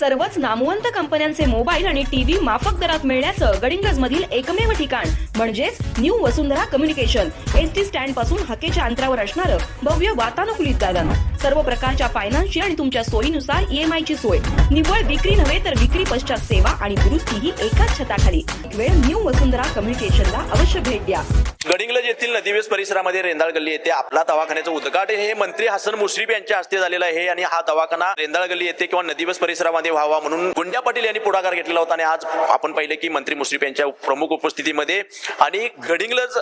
सर्वच नामवंत कंपन्यांचे मोबाईल आणि टीव्ही माफक दरात मिळण्याचं गडिंगज मधील एकमेव ठिकाण म्हणजेच new Vasundhara communication. S T स्टँडपासून हकेच्या अंतरावर असणारं भव्य वातानुकूलित दालन सर्व प्रकारच्या फायनान्सची आणि तुमच्या सोयीनुसार ईएमआय ची सोय. निव्वळ विक्री नव्हे तर विक्री पश्चात सेवा आणि दुरुस्ती ही एकाच छताखाली. वेळ न्यू वसुंधरा कम्युनिकेशनला अवश्य भेट द्या. गडिंग्लज येथील नदीवेस परिसरामध्ये रेंदाळ गल्ली येथे आपला दवाखान्याचं उद्घाटन हे मंत्री हसन मुश्रीफ यांच्या हस्ते झालेलं आहे आणि हा दवाखाना रेंदाळ गल्ली येथे किंवा नदीवेस परिसरामध्ये व्हावा म्हणून गुंड्या पाटील यांनी पुढाकार घेतलेला होता आणि आज आपण पाहिले की मंत्री मुश्रीफ यांच्या प्रमुख उपस्थितीमध्ये आणि गडिंगलज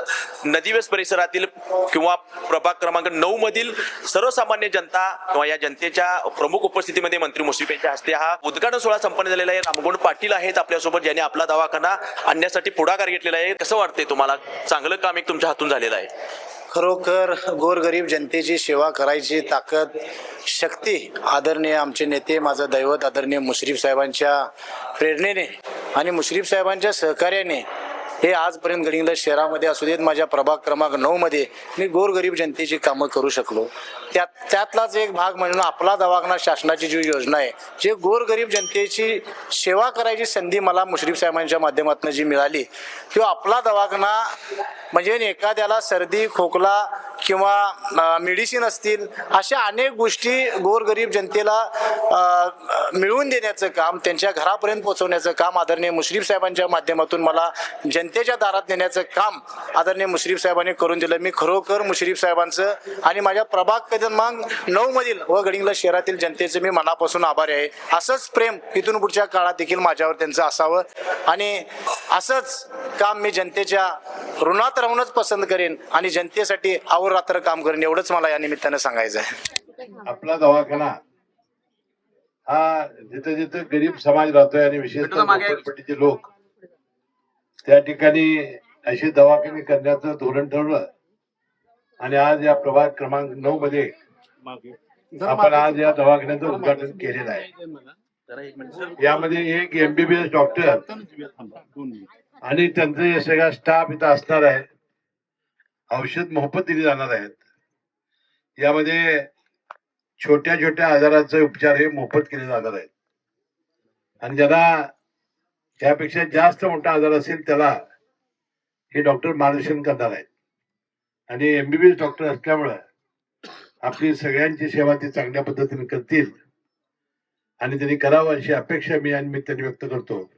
नदीवेस परिसरातील किंवा प्रभाग क्रमांक नऊ मधील सर्वसामान्य जनता किंवा या जनतेच्या प्रमुख उपस्थितीमध्ये मंत्री मुश्रीफ यांच्या हस्ते हा उद्घाटन सोहळा संपन्न झालेला आहे. रामगुण पाटील आहेत आपल्यासोबत ज्यांनी आपला दवाखाना आणण्यासाठी पुढाकार घेतलेला आहे. कसं वाटतंय तुम्हाला? चांगलं काम एक तुमच्या हातून झालेलं आहे. खरोखर गोरगरीब जनतेची सेवा करायची ताकद शक्ती आदरणीय आमचे नेते माझं दैवत आदरणीय मुश्रीफ साहेबांच्या प्रेरणेने आणि मुश्रीफ साहेबांच्या सहकार्याने हे आजपर्यंत गडिंगलज शहरामध्ये असू देत माझ्या प्रभाग क्रमांक नऊमध्ये मी गोरगरीब जनतेची कामं करू शकलो. त्यात त्यातलाच एक भाग म्हणून आपला दवाखाना शासनाची जी योजना आहे जे गोरगरीब जनतेची सेवा करायची संधी मला मुश्रीफ साहेबांच्या माध्यमातून जी मिळाली किंवा आपला दवाखाना म्हणजे एखाद्याला सर्दी खोकला किंवा मेडिसिन असतील अशा अनेक गोष्टी गोरगरीब जनतेला मिळवून देण्याचं काम त्यांच्या घरापर्यंत पोहोचवण्याचं काम आदरणीय मुश्रीफ साहेबांच्या माध्यमातून मला जनतेच्या दारात नेण्याचं काम आदरणीय मुश्रीफ साहेबांनी करून दिलं. मी खरोखर मुश्रीफ साहेबांचं आणि माझ्या प्रभाग क्रमांक नऊ मधील व गडिंगला शहरातील जनतेचं मी मनापासून आभारी आहे. असंच प्रेम इथून पुढच्या काळात देखील माझ्यावर त्यांचं असावं. आणि असंच काम मी जनतेच्या ऋणात राहूनच पसंत करेन आणि जनतेसाठी आवड अहोरात्र काम करेन एवढंच मला या निमित्तानं सांगायचं आहे आपला दवाखाना हा जिथे जिथे गरीब समाज राहतोय आणि विशेषतः लोक त्या ठिकाणी असे दवाखाने करण्याचं धोरण ठरवलं. आणि आज या प्रभाग क्रमांक नऊ मध्ये आपण आज या दवाखान्याचं उद्घाटन केलेलं आहे. यामध्ये एक एमबीबीएस डॉक्टर आणि त्यांचा हे सगळा स्टाफ इथं असणार आहे. औषध मोफत दिली जाणार आहेत. यामध्ये छोट्या छोट्या आजाराचे उपचार हे मोफत केले जाणार आहेत. आणि ज्याला त्यापेक्षा जास्त मोठा आजार असेल त्याला हे डॉक्टर मार्गदर्शन करणार आहेत. आणि एमबीबीएस डॉक्टर असल्यामुळं आपली सगळ्यांची सेवा ते चांगल्या पद्धतीने करतील. आणि त्यांनी करावं अशी अपेक्षा मी आणि मी त्यांनी व्यक्त करतो.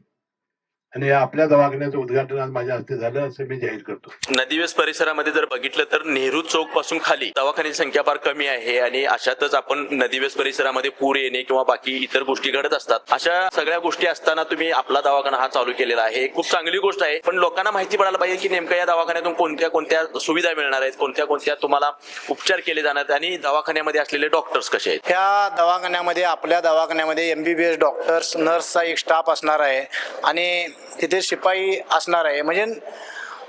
आणि आपल्या दवाखान्याचं उद्घाटन आज माझ्या हस्ते झालं असं मी जाहीर करतो. नदीवेस परिसरामध्ये जर बघितलं तर नेहरू चौकपासून खाली दवाखान्याची संख्या फार कमी आहे आणि अशातच आपण नदीवेस परिसरामध्ये पूर येणे किंवा बाकी इतर गोष्टी घडत असतात. अशा सगळ्या गोष्टी असताना तुम्ही आपला दवाखाना हा चालू केलेला आहे. खूप चांगली गोष्ट आहे पण लोकांना माहिती पडायला पाहिजे की नेमक्या या दवाखान्यातून कोणत्या कोणत्या सुविधा मिळणार आहेत कोणत्या कोणत्या तुम्हाला उपचार केले जाणार आहेत आणि दवाखान्यामध्ये असलेले डॉक्टर्स कसे आहेत? ह्या दवाखान्यामध्ये आपल्या दवाखान्यामध्ये M B B S doctors नर्सचा एक स्टाफ असणार आहे आणि तिथे शिपाई असणार आहे. म्हणजे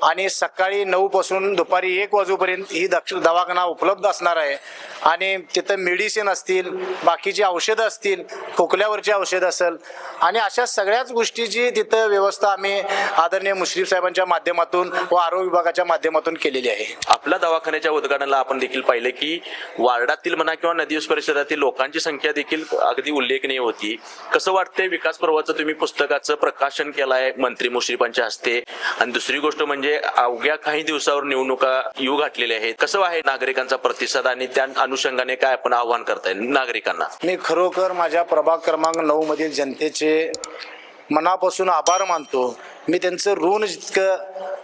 आणि सकाळी नऊ पासून दुपारी एक वाजूपर्यंत ही दक्ष दवाखाना उपलब्ध असणार आहे. आणि तिथं मेडिसिन असतील बाकीची औषधं असतील खोकल्यावरची औषध असेल. आणि अशा सगळ्याच गोष्टीची तिथं व्यवस्था आम्ही आदरणीय मुश्रीफ साहेबांच्या माध्यमातून व आरोग्य विभागाच्या माध्यमातून केलेली आहे. आपल्या दवाखान्याच्या उद्घाटनाला आपण देखील पाहिलं की वार्डातील म्हणा किंवा नदीवस परिसरातील लोकांची संख्या देखील अगदी उल्लेखनीय होती. कसं वाटतंय विकास पर्वाचं तुम्ही पुस्तकाचं प्रकाशन केलंय मंत्री मुश्रीफांच्या हस्ते? आणि दुसरी गोष्ट म्हणजे म्हणजे अवघ्या काही दिवसावर निवडणुका येऊ घातलेल्या आहेत. कसं आहे नागरिकांचा प्रतिसाद आणि त्या अनुषंगाने काय आपण आव्हान करताय नागरिकांना? मी खरोखर माझ्या प्रभाग क्रमांक नऊ मधील जनतेचे मनापासून आभार मानतो मी त्यांचं ऋण जितकं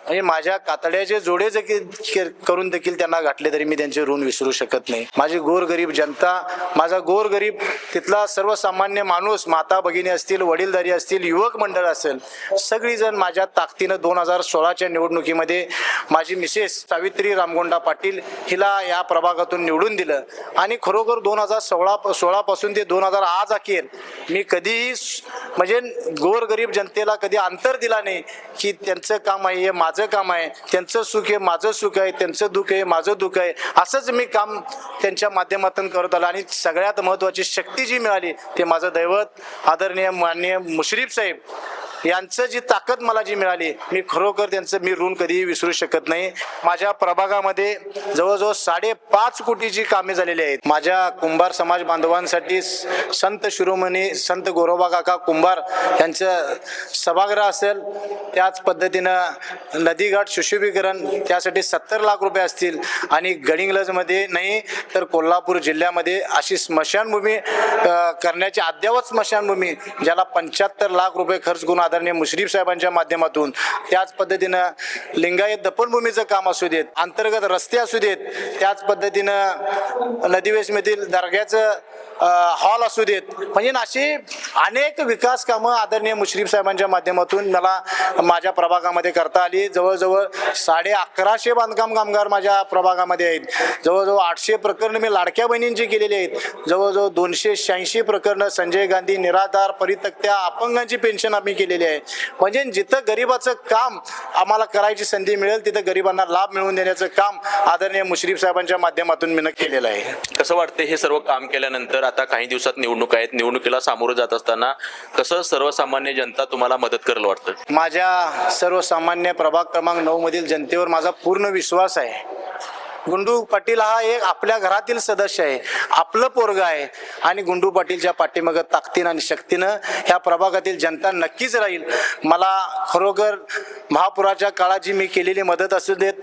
म्हणजे माझ्या कातड्याचे जोडे देखील के- करून देखील त्यांना गाठले तरी मी त्यांचे ऋण विसरू शकत नाही. माझी गोरगरीब जनता माझा गोरगरीब तिथला सर्वसामान्य माणूस माता भगिनी असतील वडीलधारी असतील युवक मंडळ असेल सगळीजण माझ्या ताकदीनं दोन हजार सोळाच्या निवडणुकीमध्ये माझी मिसेस सावित्री रामगोंडा पाटील हिला या प्रभागातून निवडून दिलं. आणि खरोखर दोन हजार सोळा सोळापासून ते दोन हजार आज अखेर मी कधीही म्हणजे गोरगरीब जनतेला कधी अंतर दिला नाही की त्यांचं काम आहे हे माझं काम आहे त्यांचं सुख आहे माझं सुख आहे त्यांचं दुःख आहे माझं दुःख आहे. असंच मी काम त्यांच्या माध्यमातून करत आलो आणि सगळ्यात महत्त्वाची शक्ती जी मिळाली ते माझं दैवत आदरणीय माननीय मुश्रीफ साहेब. यांचं जी ताकद मला जी मिळाली मी खरोखर त्यांचं मी ऋण कधीही विसरू शकत नाही. माझ्या प्रभागामध्ये जवळजवळ साडेपाच कोटीची कामे झालेली आहेत. माझ्या कुंभार समाज बांधवांसाठी स- संत शिरोमणी संत गोरोबा काका कुंभार यांचं सभागृह असेल त्याच पद्धतीनं नदीघाट सुशोभीकरण त्यासाठी सत्तर लाख रुपये असतील. आणि गडिंग्लजमध्ये नाही तर कोल्हापूर जिल्ह्यामध्ये अशी स्मशानभूमी करण्याची अद्ययावत स्मशानभूमी ज्याला पंच्याहत्तर लाख रुपये खर्च करून आदरणीय मुश्रीफ साहेबांच्या माध्यमातून त्याच पद्धतीनं लिंगायत दफनभूमीचं काम असू देत अंतर्गत रस्ते असू देत त्याच पद्धतीनं नदीवेशमधील दर्ग्याचं हॉल असू देत. म्हणजे अशी अनेक विकास कामं आदरणीय मुश्रीफ साहेबांच्या माध्यमातून मला माझ्या प्रभागामध्ये करता आली. जवळजवळ साडे अकराशे बांधकाम कामगार माझ्या प्रभागामध्ये आहेत. जवळजवळ आठशे प्रकरणं मी लाडक्या बहिणींची केलेली आहेत. जवळजवळ दोनशे शहाऐंशी प्रकरणं संजय गांधी निराधार परितक्त्या अपंगांची पेन्शन आम्ही केलेली आहे. म्हणजे जिथं गरिबाचं काम आम्हाला करायची संधी मिळेल तिथं गरिबांना लाभ मिळवून देण्याचं काम आदरणीय मुश्रीफ साहेबांच्या माध्यमातून मी केलेलं आहे. कसं वाटतं हे सर्व काम केल्यानंतर? आता काही दिवसात निवडणूक आहेत. निवडणुकीला सामोरं जात असताना कसं सर्वसामान्य जनता तुम्हाला मदत करेल वाटतं? माझ्या सर्वसामान्य प्रभाग क्रमांक नऊ मधील जनतेवर माझा पूर्ण विश्वास आहे. गुंडू पाटील हा एक आपल्या घरातील सदस्य आहे. आपलं पोरग आहे. आणि गुंडू पाटीलच्या पाठीमागं ताकदीनं आणि शक्तीनं ह्या प्रभागातील जनता नक्कीच राहील. मला खरोखर महापुराच्या काळात जी मी केलेली मदत असू देत.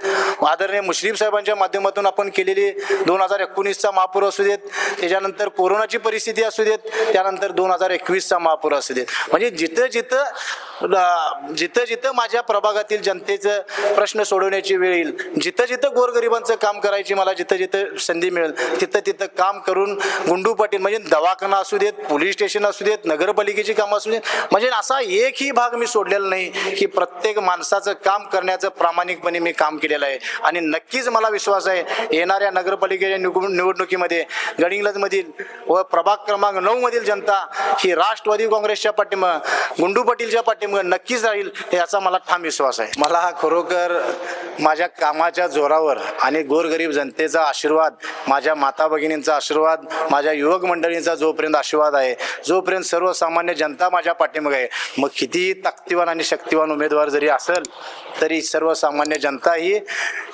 आदरणीय मुश्रीफ साहेबांच्या माध्यमातून आपण केलेली दोन हजार एकोणीसचा महापूर असू देत. त्याच्यानंतर कोरोनाची परिस्थिती असू देत. त्यानंतर दोन हजार एकवीसचा महापूर असू देत. म्हणजे जिथं जिथं जिथं जिथं माझ्या प्रभागातील जनतेचं प्रश्न सोडवण्याची वेळ येईल जिथं जिथं गोरगरिबांचं काम करायची मला जिथं जिथं संधी मिळेल तिथं तिथं काम करून गुंडू पाटील म्हणजे दवाखाना असू देत पोलीस स्टेशन असू देत नगरपालिकेची कामं असू देत म्हणजे असा एकही भाग मी सोडलेला नाही की प्रत्येक माणसाचं काम करण्याचं प्रामाणिकपणे मी काम केलेलं आहे. आणि नक्कीच मला विश्वास आहे येणाऱ्या नगरपालिकेच्या निवडणुकीमध्ये गडिंग्लजमधील व प्रभाग क्रमांक नऊ मधील जनता ही राष्ट्रवादी काँग्रेसच्या पाठिंबा गुंडू पाटीलच्या पाठी नक्कीच राहील याचा मला ठाम विश्वास आहे. मला खरोखर माझ्या कामाच्या जोरावर आणि गोरगरीब जनतेचा आशीर्वाद माझ्या माता भगिनींचा आशीर्वाद माझ्या युवक मंडळींचा जोपर्यंत आशीर्वाद आहे जोपर्यंत सर्वसामान्य जनता माझ्या पाठीमागे आहे मग कितीही ताकदीवान आणि शक्तिवान उमेदवार जरी असेल तरी सर्वसामान्य जनता ही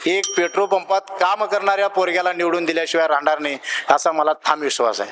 एक पेट्रोल पंपात काम करणाऱ्या पोरग्याला निवडून दिल्याशिवाय राहणार नाही असा मला ठाम विश्वास आहे.